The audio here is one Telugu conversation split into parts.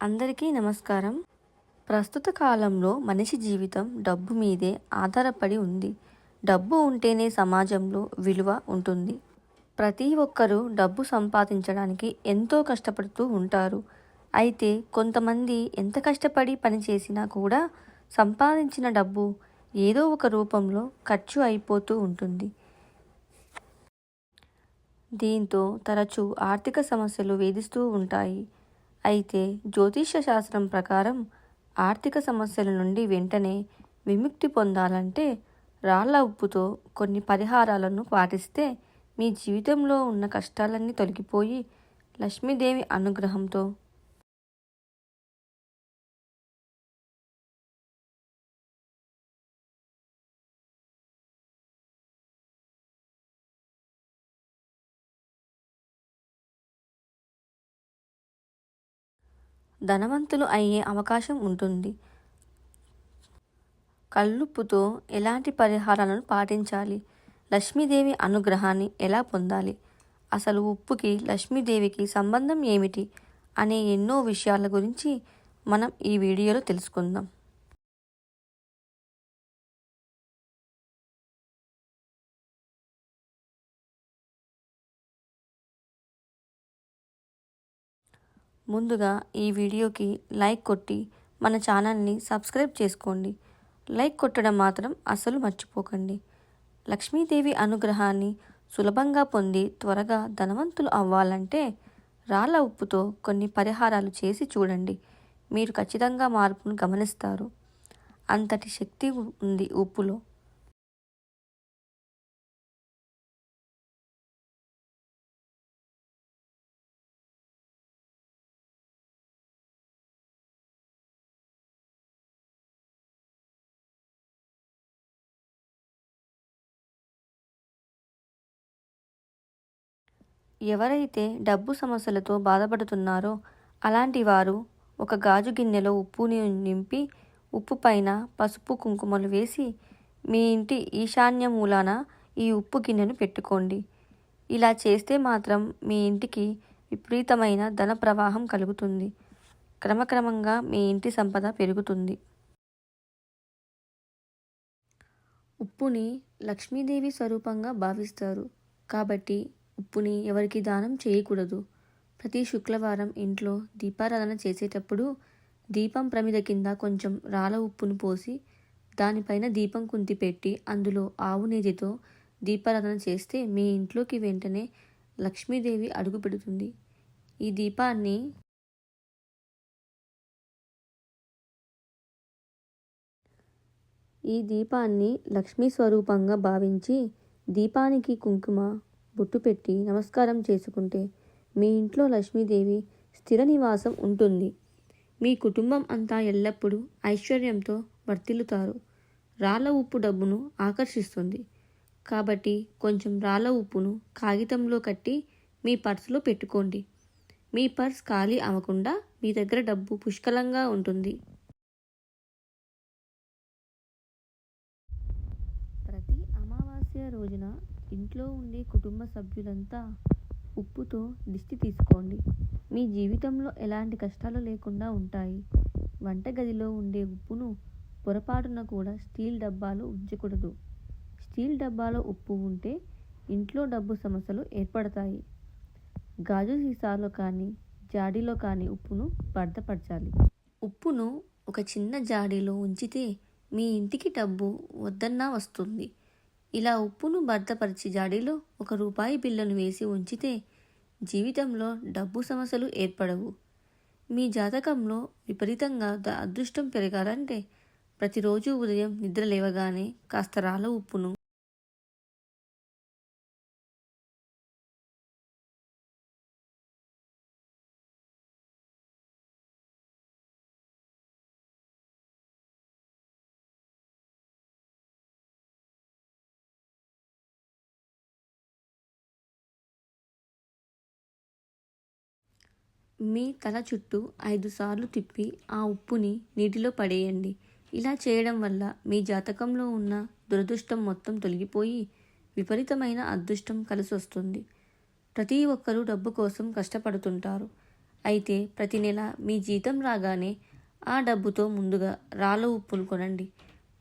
అందరికీ నమస్కారం. ప్రస్తుత కాలంలో మనిషి జీవితం డబ్బు మీదే ఆధారపడి ఉంది. డబ్బు ఉంటేనే సమాజంలో విలువ ఉంటుంది. ప్రతి ఒక్కరూ డబ్బు సంపాదించడానికి ఎంతో కష్టపడుతూ ఉంటారు. అయితే కొంతమంది ఎంత కష్టపడి పని చేసినా కూడా సంపాదించిన డబ్బు ఏదో ఒక రూపంలో ఖర్చు అయిపోతూ ఉంటుంది. దీంతో తరచూ ఆర్థిక సమస్యలు వేధిస్తూ ఉంటాయి. అయితే జ్యోతిష్య శాస్త్రం ప్రకారం ఆర్థిక సమస్యల నుండి వెంటనే విముక్తి పొందాలంటే రాళ్ళ ఉప్పుతో కొన్ని పరిహారాలను పాటిస్తే మీ జీవితంలో ఉన్న కష్టాలన్నీ తొలగిపోయి లక్ష్మీదేవి అనుగ్రహంతో ధనవంతులు అయ్యే అవకాశం ఉంటుంది. కళ్ళుప్పుతో ఎలాంటి పరిహారాలను పాటించాలి? లక్ష్మీదేవి అనుగ్రహాన్ని ఎలా పొందాలి? అసలు ఉప్పుకి లక్ష్మీదేవికి సంబంధం ఏమిటి? అనే ఎన్నో విషయాల గురించి మనం ఈ వీడియోలో తెలుసుకుందాం. ముందుగా ఈ వీడియోకి లైక్ కొట్టి మన ఛానల్ని సబ్స్క్రైబ్ చేసుకోండి. లైక్ కొట్టడం మాత్రం అసలు మర్చిపోకండి. లక్ష్మీదేవి అనుగ్రహాన్ని సులభంగా పొంది త్వరగా ధనవంతులు అవ్వాలంటే రాళ్ళ ఉప్పుతో కొన్ని పరిహారాలు చేసి చూడండి. మీరు ఖచ్చితంగా మార్పును గమనిస్తారు. అంతటి శక్తి ఉంది ఉప్పులో. ఎవరైతే డబ్బు సమస్యలతో బాధపడుతున్నారో అలాంటి వారు ఒక గాజు గిన్నెలో ఉప్పుని నింపి ఉప్పు పైన పసుపు కుంకుమలు వేసి మీ ఇంటి ఈశాన్య మూలాన ఈ ఉప్పు గిన్నెను పెట్టుకోండి. ఇలా చేస్తే మాత్రం మీ ఇంటికి విపరీతమైన ధన ప్రవాహం కలుగుతుంది. క్రమక్రమంగా మీ ఇంటి సంపద పెరుగుతుంది. ఉప్పుని లక్ష్మీదేవి స్వరూపంగా భావిస్తారు. కాబట్టి ఉప్పుని ఎవరికి దానం చేయకూడదు. ప్రతి శుక్రవారం ఇంట్లో దీపారాధన చేసేటప్పుడు దీపం ప్రమిద కింద కొంచెం రాళ్ళ ఉప్పును పోసి దానిపైన దీపం కుంతి పెట్టి అందులో ఆవు నేతితో దీపారాధన చేస్తే మీ ఇంట్లోకి వెంటనే లక్ష్మీదేవి అడుగు పెడుతుంది. ఈ దీపాన్ని ఈ దీపాన్ని లక్ష్మీ స్వరూపంగా భావించి దీపానికి కుంకుమ బొట్టు పెట్టి నమస్కారం చేసుకుంటే మీ ఇంట్లో లక్ష్మీదేవి స్థిర నివాసం ఉంటుంది. మీ కుటుంబం అంతా ఎల్లప్పుడూ ఐశ్వర్యంతో వర్తిల్లుతారు. రాళ్ళ ఉప్పు డబ్బును ఆకర్షిస్తుంది. కాబట్టి కొంచెం రాళ్ళ ఉప్పును కాగితంలో కట్టి మీ పర్సులో పెట్టుకోండి. మీ పర్స్ ఖాళీ అవ్వకుండా మీ దగ్గర డబ్బు పుష్కలంగా ఉంటుంది. ప్రతి అమావాస్య రోజున ఇంట్లో ఉండే కుటుంబ సభ్యులంతా ఉప్పుతో దిష్టి తీసుకోండి. మీ జీవితంలో ఎలాంటి కష్టాలు లేకుండా ఉంటాయి. వంటగదిలో ఉండే ఉప్పును పొరపాటున కూడా స్టీల్ డబ్బాలో ఉంచకూడదు. స్టీల్ డబ్బాలో ఉప్పు ఉంటే ఇంట్లో డబ్బు సమస్యలు ఏర్పడతాయి. గాజు సీసాలో కానీ జాడీలో కానీ ఉప్పును భద్రపరచాలి ఉప్పును ఒక చిన్న జాడీలో ఉంచితే మీ ఇంటికి డబ్బు వద్దన్నా వస్తుంది. ఇలా ఉప్పును భద్రపరిచి జాడీలో ఒక రూపాయి బిల్లును వేసి ఉంచితే జీవితంలో డబ్బు సమస్యలు ఏర్పడవు. మీ జాతకంలో విపరీతంగా అదృష్టం పెరగాలంటే ప్రతిరోజు ఉదయం నిద్ర లేవగానే కాస్త రాళ్ళ ఉప్పును మీ తల చుట్టూ ఐదు సార్లు తిప్పి ఆ ఉప్పుని నీటిలో పడేయండి. ఇలా చేయడం వల్ల మీ జాతకంలో ఉన్న దురదృష్టం మొత్తం తొలగిపోయి విపరీతమైన అదృష్టం కలిసి వస్తుంది ప్రతి ఒక్కరూ డబ్బు కోసం కష్టపడుతుంటారు. అయితే ప్రతి నెల మీ జీతం రాగానే ఆ డబ్బుతో ముందుగా రాళ్ళ ఉప్పును కొనండి.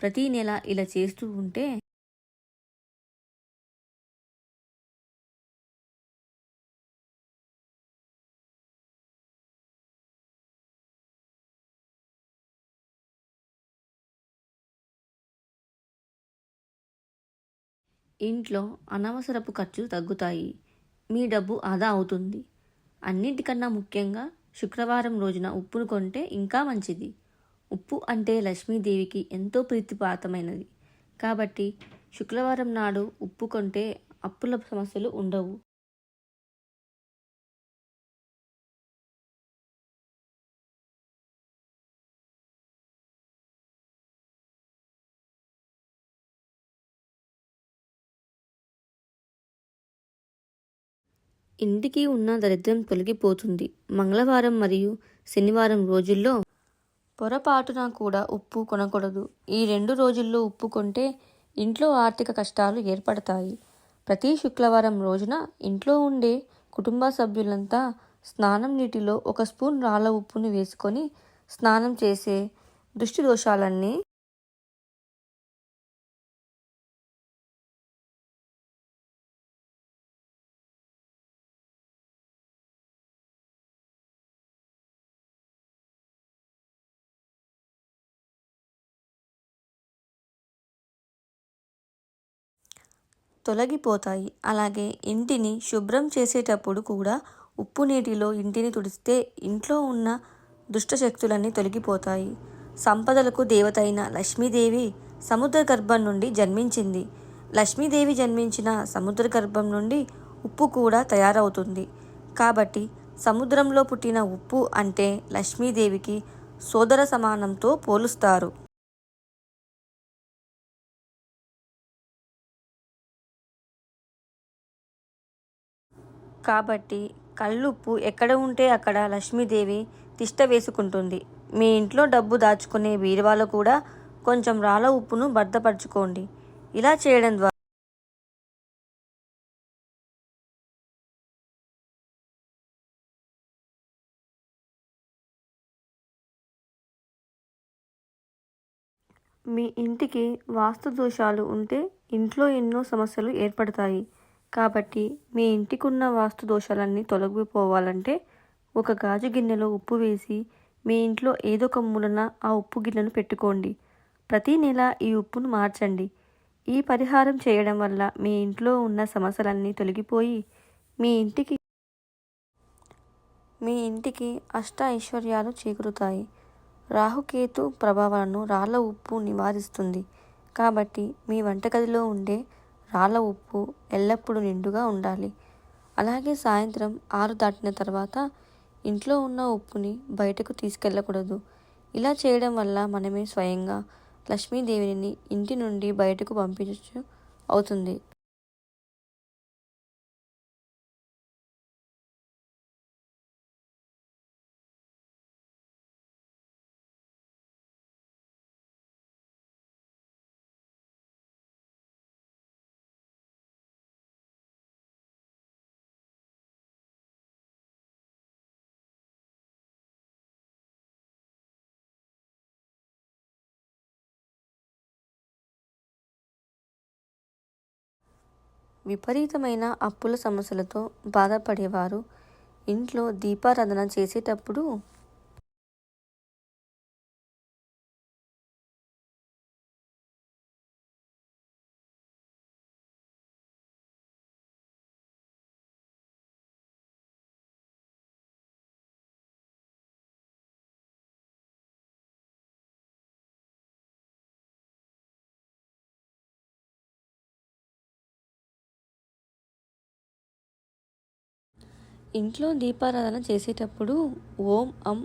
ప్రతి నెల ఇలా చేస్తూ ఉంటే ఇంట్లో అనవసరపు ఖర్చులు తగ్గుతాయి. మీ డబ్బు ఆదా అవుతుంది. అన్నిటికన్నా ముఖ్యంగా శుక్రవారం రోజున ఉప్పును కొంటే ఇంకా మంచిది. ఉప్పు అంటే లక్ష్మీదేవికి ఎంతో ప్రీతిపాతమైనది. కాబట్టి శుక్రవారం నాడు ఉప్పు కొంటే అప్పుల సమస్యలు ఉండవు. ఇంటికి ఉన్న దరిద్రం తొలగిపోతుంది. మంగళవారం మరియు శనివారం రోజుల్లో పొరపాటున కూడా ఉప్పు కొనకూడదు. ఈ రెండు రోజుల్లో ఉప్పు కొంటే ఇంట్లో ఆర్థిక కష్టాలు ఏర్పడతాయి. ప్రతి శుక్రవారం రోజున ఇంట్లో ఉండే కుటుంబ సభ్యులంతా స్నానం నీటిలో ఒక స్పూన్ రాళ్ళ ఉప్పుని వేసుకొని స్నానం చేసే దృష్టి దోషాలన్నీ తొలగిపోతాయి. అలాగే ఇంటిని శుభ్రం చేసేటప్పుడు కూడా ఉప్పు నీటిలో ఇంటిని తుడిస్తే ఇంట్లో ఉన్న దుష్టశక్తులన్నీ తొలగిపోతాయి. సంపదలకు దేవత అయిన లక్ష్మీదేవి సముద్ర గర్భం నుండి జన్మించింది. లక్ష్మీదేవి జన్మించిన సముద్ర గర్భం నుండి ఉప్పు కూడా తయారవుతుంది. కాబట్టి సముద్రంలో పుట్టిన ఉప్పు అంటే లక్ష్మీదేవికి సోదర సమానంతో పోలుస్తారు. కాబట్టి కళ్ళుప్పు ఎక్కడ ఉంటే అక్కడ లక్ష్మీదేవి తిష్ట వేసుకుంటుంది. మీ ఇంట్లో డబ్బు దాచుకునే బీరువాలో కూడా కొంచెం రాళ్ళ ఉప్పును భద్రపరచుకోండి ఇలా చేయడం ద్వారా మీ ఇంటికి వాస్తు దోషాలు ఉంటే ఇంట్లో ఎన్నో సమస్యలు ఏర్పడతాయి. కాబట్టి మీ ఇంటికున్న వాస్తు దోషాలన్నీ తొలగిపోవాలంటే ఒక గాజు గిన్నెలో ఉప్పు వేసి మీ ఇంట్లో ఏదో ఒక మూలన ఆ ఉప్పు గిన్నెను పెట్టుకోండి. ప్రతి నెల ఈ ఉప్పును మార్చండి. ఈ పరిహారం చేయడం వల్ల మీ ఇంట్లో ఉన్న సమస్యలన్నీ తొలగిపోయి మీ ఇంటికి మీ ఇంటికి అష్ట ఐశ్వర్యాలు చేకూరుతాయి. రాహుకేతు ప్రభావాలను రాళ్ళ ఉప్పు నివారిస్తుంది. కాబట్టి మీ వంటగదిలో ఉండే రాళ్ళ ఉప్పు ఎల్లప్పుడూ నిండుగా ఉండాలి. అలాగే సాయంత్రం ఆరు దాటిన తర్వాత ఇంట్లో ఉన్న ఉప్పుని బయటకు తీసుకెళ్ళకూడదు. ఇలా చేయడం వల్ల మనమే స్వయంగా లక్ష్మీదేవిని ఇంటి నుండి బయటకు పంపించచ్చు అవుతుంది. విపరీతమైన అప్పుల సమస్యలతో బాధపడేవారు. ఇంట్లో దీపారాధన చేసేటప్పుడు ఇంట్లో దీపారాధన చేసేటప్పుడు ఓం అం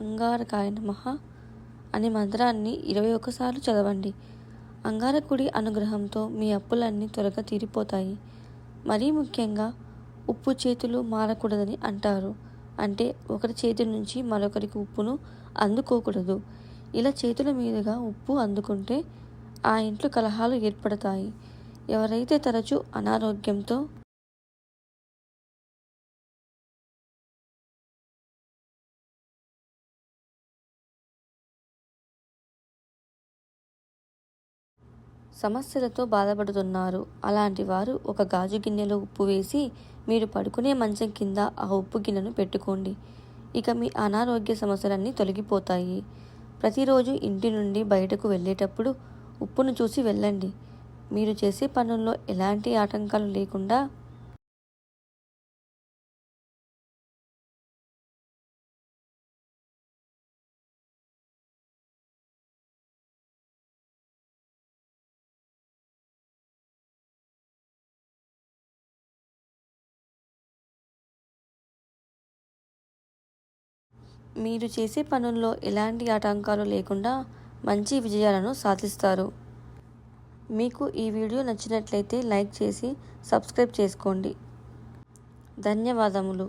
అంగారకాయ నమః అనే మంత్రాన్ని ఇరవై ఒక్కసార్లు చదవండి. అంగారకుడి అనుగ్రహంతో మీ అప్పులన్నీ త్వరగా తీరిపోతాయి. మరీ ముఖ్యంగా ఉప్పు చేతులు మారకూడదని అంటారు. అంటే ఒకరి చేతి నుంచి మరొకరికి ఉప్పును అందుకోకూడదు. ఇలా చేతుల మీదుగా ఉప్పు అందుకుంటే ఆ ఇంట్లో కలహాలు ఏర్పడతాయి. ఎవరైతే తరచూ అనారోగ్యంతో సమస్యలతో బాధపడుతున్నారు. అలాంటి వారు ఒక గాజు గిన్నెలో ఉప్పు వేసి మీరు పడుకునే మంచం కింద ఆ ఉప్పు గిన్నెను పెట్టుకోండి. ఇక మీ అనారోగ్య సమస్యలన్నీ తొలగిపోతాయి. ప్రతిరోజు ఇంటి నుండి బయటకు వెళ్ళేటప్పుడు ఉప్పును చూసి వెళ్ళండి. మీరు చేసే పనుల్లో ఎలాంటి ఆటంకాలు లేకుండా మీరు చేసే పనుల్లో ఎలాంటి ఆటంకాలు లేకుండా మంచి విజయాలను సాధిస్తారు. మీకు ఈ వీడియో నచ్చినట్లయితే లైక్ చేసి సబ్స్క్రైబ్ చేసుకోండి. ధన్యవాదములు.